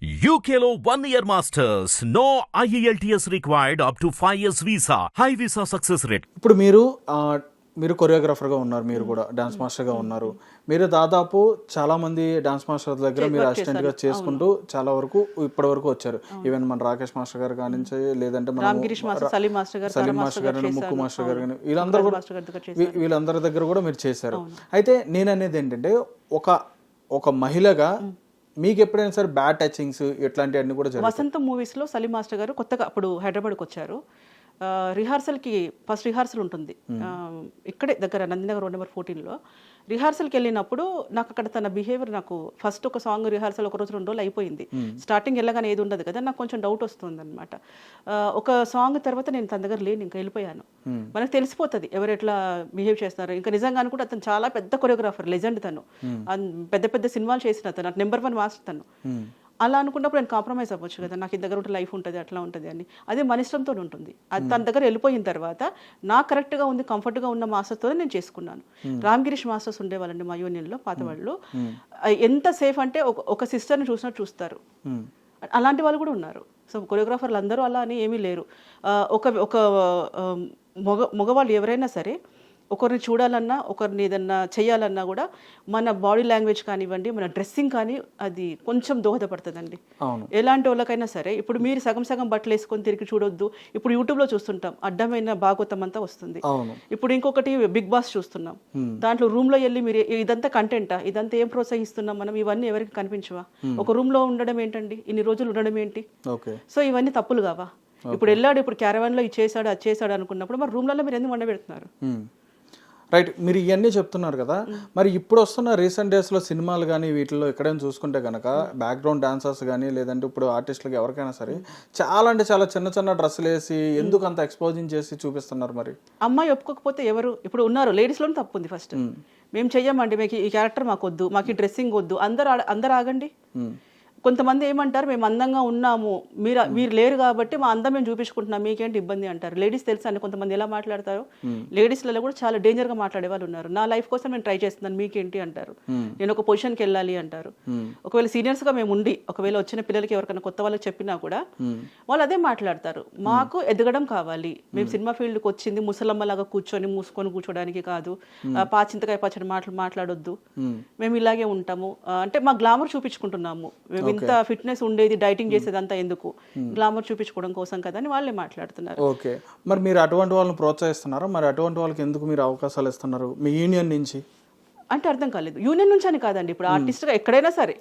One year masters. No E IELTS required up to 5 years visa. High visa success rate. ఇప్పుడు మీరు మీరు కొరియోగ్రాఫర్గా ఉన్నారు మీరు కూడా డాన్స్ మాస్టర్గా ఉన్నారు మీరు దాదాపు చాలా మంది డాన్స్ మాస్టర్ దగ్గర మీరు అసిస్టెంట్గా చేసుకుంటూ చాలా వరకు ఇప్పటి వరకు వచ్చారు ఈవెన్ మన రాకేష్ మాస్టర్ గారు కానించి లేదంటే మన సలీం మాస్టర్ గారు, ముక్కు. మాస్టర్ గారు. కానీ వీళ్ళందరూ కూడా వీళ్ళందరి దగ్గర కూడా మీరు చేశారు అయితే నేను అనేది ఏంటంటే ఒక ఒక మహిళగా మీకు ఎప్పుడైనా సరే బ్యాడ్ టచింగ్స్ ఇట్లాంటివన్నీ కూడా జరుగుతాయి? వసంత మూవీస్లో సలీం మాస్టర్ గారు కొత్తగా అప్పుడు హైదరాబాద్కి వచ్చారు. రిహార్సల్కి ఫస్ట్ రిహార్సల్ ఉంటుంది. ఆ, ఇక్కడే దగ్గర నందినగర్ రోడ్ నెంబర్ ఫోర్టీన్లో రిహార్సల్కి వెళ్ళినప్పుడు నాకు అక్కడ తన బిహేవియర్ నాకు ఫస్ట్ ఒక సాంగ్ రిహార్సల్ ఒక రోజు రెండు రోజులు అయిపోయింది. స్టార్టింగ్ వెళ్ళగానే ఏది ఉండదు కదా నాకు కొంచెం డౌట్ వస్తుంది అనమాట ఒక సాంగ్ తర్వాత నేను తన దగ్గర లేను ఇంకా వెళ్ళిపోయాను. మనకు తెలిసిపోతుంది ఎవరు ఎట్లా బిహేవ్ చేస్తున్నారు. ఇంకా నిజంగా అనుకుంటే అతను చాలా పెద్ద కొరియోగ్రాఫర్ లెజెండ్ తను. పెద్ద పెద్ద సినిమాలు చేసిన తను నెంబర్ వన్ మాస్టర్ తను. అలా అనుకున్నప్పుడు నేను కాంప్రమైజ్ అవ్వచ్చు కదా. నాకు ఈ దగ్గర ఉంటే లైఫ్ ఉంటుంది అట్లా ఉంటుంది అని. అదే మన ఇష్టంతో ఉంటుంది. అది తన దగ్గర వెళ్ళిపోయిన తర్వాత నాకు కరెక్ట్గా ఉంది కంఫర్ట్గా ఉన్న మాస్టర్తో నేను చేసుకున్నాను. రామగిరీష్ మాస్టర్స్ ఉండేవాళ్ళండి మా యూనియన్లో పాత వాళ్ళు. ఆ, ఎంత సేఫ్ అంటే ఒక సిస్టర్ని చూసినట్టు చూస్తారు. అలాంటి వాళ్ళు కూడా ఉన్నారు. సో కొరియోగ్రాఫర్లు అందరూ అలా అని ఏమీ లేరు. ఒక ఒక మగ మగవాళ్ళు ఎవరైనా సరే ఒకరిని చూడాలన్నా ఒకరిని ఏదన్నా చేయాలన్నా కూడా మన బాడీ లాంగ్వేజ్ కానివ్వండి మన డ్రెస్సింగ్ కానీ అది కొంచెం దోహదపడుతుందండి. ఎలాంటి వాళ్ళకైనా సరే ఇప్పుడు మీరు సగం సగం బట్టలు వేసుకొని తిరిగి చూడొద్దు. ఇప్పుడు యూట్యూబ్లో చూస్తుంటాం అడ్డమైన భాగవతం అంతా వస్తుంది. ఇప్పుడు ఇంకొకటి బిగ్ బాస్ చూస్తున్నాం. దాంట్లో రూమ్లో వెళ్ళి మీరు ఇదంతా కంటెంటా ఇదంతా ఏం ప్రోత్సహిస్తున్నాం మనం? ఇవన్నీ ఎవరికి కనిపించవా? ఒక రూమ్లో ఉండడం ఏంటండి? ఇన్ని రోజులు ఉండడం ఏంటి? సో ఇవన్నీ తప్పులు కావా? ఇప్పుడు వెళ్ళాడు ఇప్పుడు క్యారవాన్లో ఇది చేశాడు అది చేశాడు అనుకున్నప్పుడు మరి రూమ్లలో మీరు ఎందుకు వండబెడుతున్నారు రైట్ మీరు ఇవన్నీ చెప్తున్నారు కదా. మరి ఇప్పుడు వస్తున్న రీసెంట్ డేస్లో సినిమాలు కానీ వీటిలో ఎక్కడైనా చూసుకుంటే కనుక బ్యాక్గ్రౌండ్ డాన్సర్స్ కానీ లేదంటే ఇప్పుడు ఆర్టిస్టులకు ఎవరికైనా సరే చాలా అంటే చాలా చిన్న చిన్న డ్రెస్సులు వేసి ఎందుకు అంత ఎక్స్పోజింగ్ చేసి చూపిస్తున్నారు మరి? అమ్మాయి ఒప్పుకోకపోతే ఎవరు? ఇప్పుడు ఉన్నారు లేడీస్లోనే తప్పు ఉంది ఫస్ట్. మేము. చెయ్యమండి మీకు ఈ క్యారెక్టర్ మాకు వద్దు మాకు ఈ డ్రెస్సింగ్ వద్దు అందరు అందరు ఆగండి. కొంతమంది ఏమంటారు మేము అందంగా ఉన్నాము మీరు మీరు లేరు కాబట్టి మా అందం మేము చూపించుకుంటున్నాం మీకేంటి ఇబ్బంది? అంటారు. లేడీస్ తెలుసా అండి కొంతమంది ఎలా మాట్లాడతారు? లేడీస్లలో కూడా చాలా డేంజర్గా మాట్లాడే వాళ్ళు ఉన్నారు. నా లైఫ్ కోసం నేను ట్రై చేస్తున్నాను మీకేంటి? అంటారు. నేను ఒక పొజిషన్కి వెళ్ళాలి అంటారు. ఒకవేళ సీనియర్స్గా మేము ఉండి ఒకవేళ వచ్చిన పిల్లలకి ఎవరికైనా కొత్త వాళ్ళకి చెప్పినా కూడా వాళ్ళు అదే మాట్లాడతారు. మాకు ఎదగడం కావాలి. మేము సినిమా ఫీల్డ్కి వచ్చింది ముసలమ్మలాగా కూర్చొని మూసుకొని కూర్చోడానికి కాదు. పాచింతకాయ పచ్చడి మాటలు మాట్లాడొద్దు. మేము. ఇలాగే ఉంటాము. అంటే మా గ్లామర్ చూపించుకుంటున్నాము. మేము ఇంత ఫిట్నెస్ ఉండేది డైటింగ్ చేసేది అంతా ఎందుకు? గ్లామర్ చూపించుకోవడం కోసం కదా అని వాళ్ళే మాట్లాడుతున్నారు. ఓకే. మరి మీరు అటువంటి వాళ్ళని ప్రోత్సహిస్తున్నారా? మరి అటువంటి వాళ్ళకి ఎందుకు మీరు అవకాశాలు ఇస్తున్నారు మీ యూనియన్ నుంచి? అంటే అర్థం కాలేదు. యూనియన్ నుంచి అని కాదండి. ఇప్పుడు ఆర్టిస్ట్గా ఎక్కడైనా సరే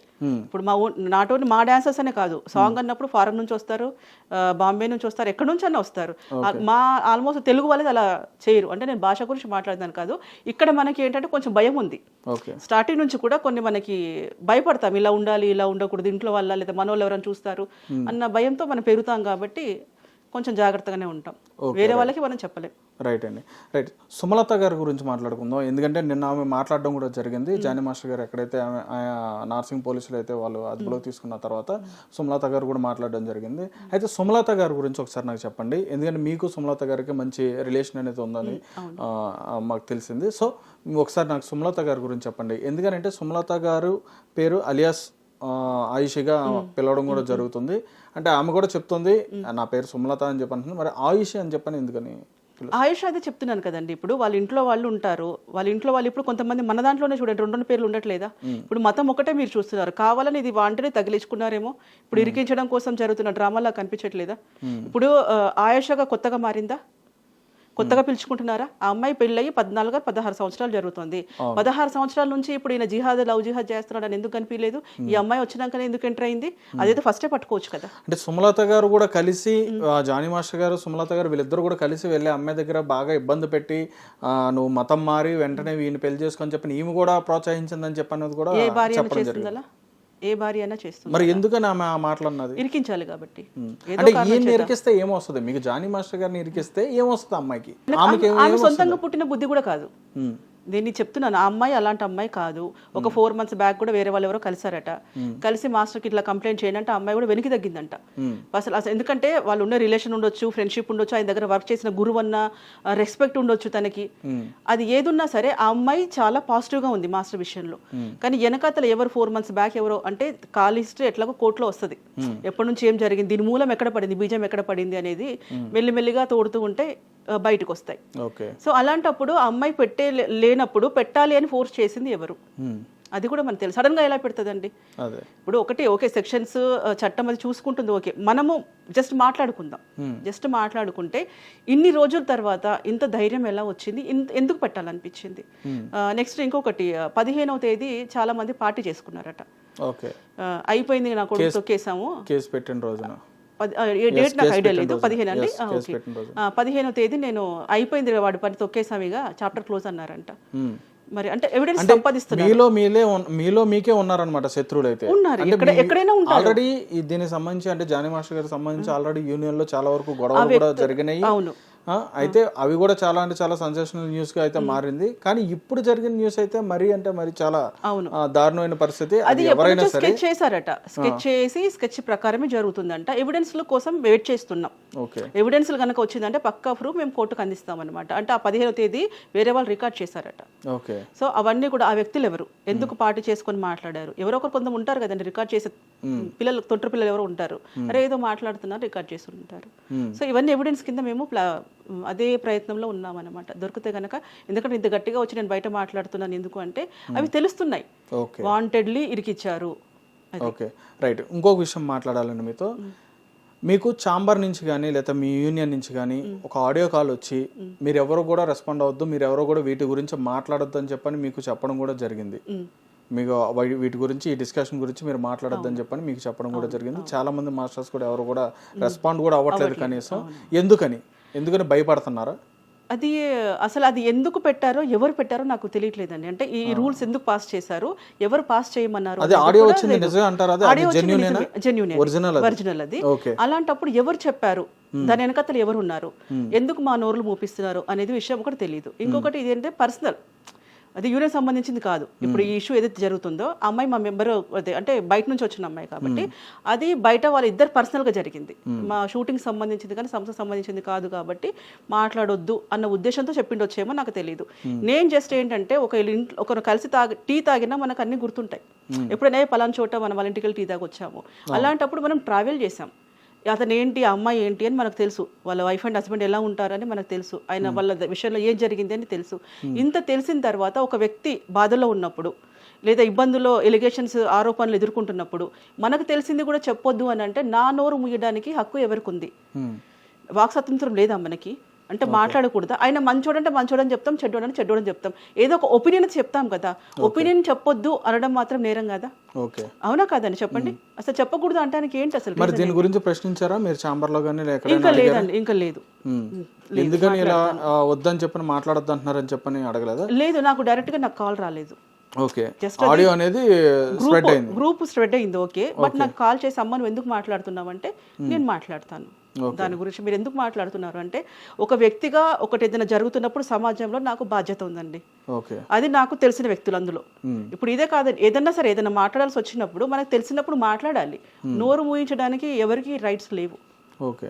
ఇప్పుడు మా నాట్ ఓన్లీ మా డాన్సర్స్ అనే కాదు. సాంగ్ అన్నప్పుడు ఫారెన్ నుంచి వస్తారు బాంబే నుంచి వస్తారు ఎక్కడి నుంచి అన్న వస్తారు. మా ఆల్మోస్ట్ తెలుగు వాళ్ళది అలా చేయరు. అంటే నేను భాష గురించి మాట్లాడదాను కాదు. ఇక్కడ మనకి ఏంటంటే కొంచెం భయం ఉంది. స్టార్టింగ్ నుంచి కూడా కొన్ని మనకి భయపడతాం. ఇలా ఉండాలి ఇలా ఉండకూడదు ఇంట్లో వల్ల లేదా మన వాళ్ళు ఎవరైనా చూస్తారు అన్న భయంతో మనం పెరుగుతాం కాబట్టి కొంచెం జాగ్రత్తగానే ఉంటాం. వేరే వాళ్ళకి మనం చెప్పలేం. రైట్ అండి. రైట్ సుమలత గారి గురించి మాట్లాడుకుందాం. ఎందుకంటే నిన్న ఆమె మాట్లాడడం కూడా జరిగింది. జానీ మాస్టర్ గారు ఎక్కడైతే ఆమె ఆ నార్సింగ్ పోలీసులు అయితే వాళ్ళు అదుపులోకి తీసుకున్న తర్వాత సుమలత గారు కూడా మాట్లాడడం జరిగింది. అయితే సుమలత గారి గురించి ఒకసారి నాకు చెప్పండి. ఎందుకంటే మీకు సుమలత గారికి మంచి రిలేషన్ అనేది ఉందని ఆ, మాకు తెలిసింది. సో ఒకసారి నాకు సుమలత గారి గురించి చెప్పండి. ఎందుకంటే సుమలత గారు పేరు అలియాస్ ఆయుషిగా పిలవడం కూడా జరుగుతుంది. అంటే ఆమె కూడా చెప్తుంది నా పేరు సుమలత అని చెప్పి అంటుంది మరి ఆయుషి అని చెప్పని ఎందుకని? ఆయుష్ అదే చెప్తున్నాను కదండి. ఇప్పుడు వాళ్ళ ఇంట్లో వాళ్ళు ఉంటారు. వాళ్ళ ఇంట్లో వాళ్ళు ఇప్పుడు కొంతమంది మన దాంట్లోనే చూడండి రెండు రెండు పేర్లు ఉండట్లేదా? ఇప్పుడు మతం ఒకటే మీరు చూస్తున్నారు. కావాలని ఇది వాంటనే తగిలించుకున్నారేమో? ఇప్పుడు ఇరికించడం కోసం జరుగుతున్న డ్రామాలా కనిపించట్లేదా? ఇప్పుడు ఆయుషగా కొత్తగా మారిందా? కొత్తగా పిలుచుకుంటున్నారా? ఆ అమ్మాయి పెళ్ళయి పద్నాలుగు పదహారు సంవత్సరాలు జరుగుతుంది. పదహారు సంవత్సరాల నుంచి ఇప్పుడు ఈయన జిహాద్ లవ్ జిహాద్ చేస్తున్నాడు అని ఎందుకు కనిపించలేదు ఈ అమ్మాయి వచ్చినాకనే ఎందుకు ఎంటర్ అయింది? అదైతే ఫస్టే పట్టుకోవచ్చు కదా. అంటే సుమలత గారు కూడా కలిసి ఆ, జానీ మాస్టర్ గారు సుమలత గారు వీళ్ళిద్దరు కూడా కలిసి వెళ్ళి అమ్మాయి దగ్గర బాగా ఇబ్బంది పెట్టి ఆ, నువ్వు మతం మారి వెంటనే వీడిని పెళ్ళి చేసుకొని చెప్పి ఈమె కూడా ప్రోత్సహించిందని చెప్పి అన్నది కూడా చెప్పడం జరిగింది. ఏ భార్య అయినా చేస్తుంది మరి ఎందుకని ఆమె ఆ మాటలు అన్నది ఇరికించాలి కాబట్టి. అంటే కారణం ఈయన చేత. ఇరికిస్తే ఏమొస్తుంది? మీకు జానీ మాస్టర్ గారిని ఇరికిస్తే ఏమొస్తుంది అమ్మాయికి? ఆమె సొంతంగా పుట్టిన బుద్ధి కూడా కాదు. దీన్ని చెప్తున్నాను ఆ అమ్మాయి అలాంటి అమ్మాయి కాదు. ఒక ఫోర్ మంత్స్ బ్యాక్ కూడా వేరే వాళ్ళు ఎవరో కలిసారట కలిసి మాస్టర్కి ఇట్లా కంప్లైంట్ చేయండి అంటే అమ్మాయి కూడా వెనక్కి తగ్గిందంట. అసలు అసలు ఎందుకంటే వాళ్ళు ఉన్న రిలేషన్ ఉండొచ్చు ఫ్రెండ్షిప్ ఉండొచ్చు ఆయన దగ్గర వర్క్ చేసిన గురువు అన్న రెస్పెక్ట్ ఉండొచ్చు తనకి. అది ఏదున్నా సరే ఆ అమ్మాయి చాలా పాజిటివ్గా ఉంది మాస్టర్ విషయంలో. కానీ వెనకాతల ఎవరు ఫోర్ మంత్స్ బ్యాక్ ఎవరో అంటే కాల్ హిస్టరీ ఎట్లాగో కోర్టులో వస్తుంది. ఎప్పటి నుంచి ఏం జరిగింది దీని మూలం ఎక్కడ పడింది బీజం ఎక్కడ పడింది అనేది మెల్లిమెల్లిగా తోడుతూ ఉంటే బయటకు వస్తాయి ఓకే. సో అలాంటప్పుడు ఆ అమ్మాయి పెట్టే లేనప్పుడు పెట్టాలి అని ఫోర్స్ చేసింది ఎవరు. అది కూడా మనకు తెలుసు. సడన్గా ఎలా పెడుతుందండి? ఇప్పుడు ఒకటి ఓకే సెక్షన్స్ చట్టం అది చూసుకుంటుంది ఓకే. మనము జస్ట్ మాట్లాడుకుందాం. జస్ట్ మాట్లాడుకుంటే ఇన్ని రోజుల తర్వాత ఇంత ధైర్యం ఎలా వచ్చింది? ఎందుకు పెట్టాలనిపించింది? నెక్స్ట్ ఇంకొకటి పదిహేనవ తేదీ చాలా మంది పార్టీ చేసుకున్నారట. అయిపోయింది నా కొడుకు తొక్కేసాము కేసు పెట్టిన రోజున. డేట్ నాకు ఐడియా లేదు. పదిహేను అండి? ఓకే. పదిహేనవ తేదీ నేను అయిపోయింది వాడి పని తొక్కేసామిగా చాప్టర్ క్లోజ్ అన్నారంట. మ్మ్. మరి అంటే ఎవిడెన్స్ సంపాదిస్తున్నారు. మీలో మీలే మీలో మీకే ఉన్నారన్నమాట శత్రువులు అయితే. ఉన్నారు. ఎక్కడ- ఎక్కడైనా ఉంటారు. ఆల్రెడీ దీనికి సంబంధించి అంటే జానీ మాస్టర్ గారికి సంబంధించి ఆల్రెడీ యూనియన్లో చాలా వరకు గొడవలు కూడా జరిగినాయి. అవును. అయితే అవి కూడా చాలా అంటే చాలా సెన్సేషనల్ న్యూస్గా అయితే మారింది. కానీ ఇప్పుడు జరిగిన న్యూస్ అయితే మరీ అంటే మరి చాలా దారుణమైన పరిస్థితి. అది ఎవరైనా స్కెచ్ చేశారట. స్కెచ్ చేసి స్కెచ్ ప్రకారమే జరుగుతుందంట. ఎవిడెన్స్ కోసం వెయిట్ చేస్తున్నాం. ఓకే. ఎవిడెన్స్ కనుక వచ్చిందంటే పక్కా ప్రూఫ్ మేము కోర్టుకు అందిస్తాం అనమాట అంటే ఆ పదిహేనవ తేదీ వేరే వాళ్ళు రికార్డ్ చేశారట. ఓకే. సో అవన్నీ కూడా ఆ వ్యక్తులు ఎవరు? ఎందుకు పార్టీ చేసుకొని మాట్లాడారు? ఎవరో ఒకరు కొంత ఉంటారు కదండి రికార్డ్ చేసే పిల్లలు తొట్టు పిల్లలు ఎవరో ఉంటారు. అరే ఏదో మాట్లాడుతున్నారు రికార్డ్ చేసి ఉంటారు. సో ఇవన్నీ ఎవిడెన్స్ కింద మేము అదే ప్రయత్నంలో ఉన్నామన్నమాట. దొరికితే గనక ఎందుకంటే ఇంత గట్టిగా వచ్చి నేను బయట మాట్లాడుతున్నాను ఎందుకు అంటే అవి తెలుస్తున్నాయి. ఓకే. వాంటెడ్లీ ఇరికిచ్చారు. ఓకే. రైట్. ఇంకొక విషయం మాట్లాడాలండి మీతో. మీకు చాంబర్ నుంచి కానీ లేదా మీ యూనియన్ నుంచి కానీ ఒక ఆడియో కాల్ వచ్చి మీరు ఎవరు కూడా రెస్పాండ్ అవ్వద్దు మీరు ఎవరు కూడా వీటి గురించి మాట్లాడొద్దు అని చెప్పని మీకు చెప్పడం కూడా జరిగింది. మీకు వీటి గురించి ఈ డిస్కషన్ గురించి మీరు మాట్లాడొద్దని చెప్పని మీకు చెప్పడం కూడా జరిగింది. చాలా మంది మాస్టర్స్ కూడా ఎవరు కూడా రెస్పాండ్ కూడా అవ్వట్లేదు కనీసం. ఎందుకని? ఎందుకని భయపడుతున్నారా? అది అసలు అది ఎందుకు పెట్టారో ఎవరు పెట్టారో నాకు తెలియట్లేదండి. అంటే ఈ రూల్స్ ఎందుకు పాస్ చేశారు ఎవరు పాస్ చేయమన్నారు ఆడియో వచ్చింది అంటారా? అది? అలాంటప్పుడు ఎవరు చెప్పారు? దాని వెనకతలు ఎవరు ఉన్నారు ఎందుకు మా నోర్లు మూపిస్తున్నారు అనేది విషయం ఒకటి తెలియదు ఇంకొకటి ఇదేంటే పర్సనల్. అది యూనియన్ సంబంధించింది కాదు. ఇప్పుడు ఈ ఇష్యూ ఏదైతే జరుగుతుందో అమ్మాయి మా మెంబర్ అంటే బయట నుంచి వచ్చిన అమ్మాయి కాబట్టి అది బయట వాళ్ళ ఇద్దరు పర్సనల్గా జరిగింది మా షూటింగ్ సంబంధించింది కానీ సంస్థ సంబంధించింది కాదు కాబట్టి మాట్లాడొద్దు అన్న ఉద్దేశంతో చెప్పిండొచ్చేమో నాకు తెలియదు నేను జస్ట్ ఏంటంటే ఒక ఇంట్లో ఒకరు కలిసి తాగి టీ తాగినా మనకు అన్ని గుర్తుంటాయి. ఎప్పుడైనా "ఏ పలానా చోట మనం వాళ్ళ ఇంటికి వెళ్ళి టీ తాగి వచ్చాము అలాంటప్పుడు మనం ట్రావెల్ చేసాం అతను ఏంటి ఆ అమ్మాయి ఏంటి అని మనకు తెలుసు. వాళ్ళ వైఫ్ అండ్ హస్బెండ్ ఎలా ఉంటారని మనకు తెలుసు. ఆయన వాళ్ళ విషయంలో ఏం జరిగింది అని తెలుసు. ఇంత తెలిసిన తర్వాత ఒక వ్యక్తి బాధలో ఉన్నప్పుడు లేదా ఇబ్బందుల్లో ఎలిగేషన్స్ ఆరోపణలు ఎదుర్కొంటున్నప్పుడు మనకు తెలిసింది కూడా చెప్పొద్దు అని అంటే నా నోరు ముయ్యడానికి హక్కు ఎవరికి ఉంది వాక్ స్వాతంత్రం లేదా మనకి? అంటే మాట్లాడకూడదా? ఆయన మంచోడంటే మంచోడని చెప్తాం చెడ్డోడని చెడ్డోడని చెప్తాం. ఏదో ఒక ఒపీనియన్ చెప్తాం కదా. ఒపీనియన్ చెప్పొద్దు అనడం మాత్రం నేరం కదా? ఓకే. అవునా కాదని చెప్పండి. అసలు చెప్పకూడదు అంటానికి ఏంటి అసలు మరి దీని గురించి ప్రశ్నించారా? మీరు చాంబర్లో కానీ ఇంకా లేదండి ఇంకా లేదు. ఎందుకని ఇలా వద్దని చెప్పని మాట్లాడొద్దు అంటున్నారని చెప్పని అడగలేదా? లేదు నాకు డైరెక్ట్గా నాకు కాల్ రాలేదు. ఓకే. ఆడియో అనేది స్ప్రెడ్ అయింది. గ్రూప్ స్ప్రెడ్ అయింది ఓకే. బట్ నాకు కాల్ చేసి అమ్మ నువ్వు ఎందుకు మాట్లాడుతున్నావు అంటే నేను మాట్లాడతాను. దాని గురించి మీరు ఎందుకు మాట్లాడుతున్నారు అంటే ఒక వ్యక్తిగా ఒకటి ఏదైనా జరుగుతున్నప్పుడు సమాజంలో నాకు బాధ్యత ఉందండి. అది నాకు తెలిసిన వ్యక్తులు అందులో. ఇప్పుడు ఇదే కాదు ఏదన్నా సరే ఏదైనా మాట్లాడాల్సి వచ్చినప్పుడు మనకు తెలిసినప్పుడు మాట్లాడాలి. నోరు మూయించడానికి ఎవరికి రైట్స్ లేవు. ఓకే.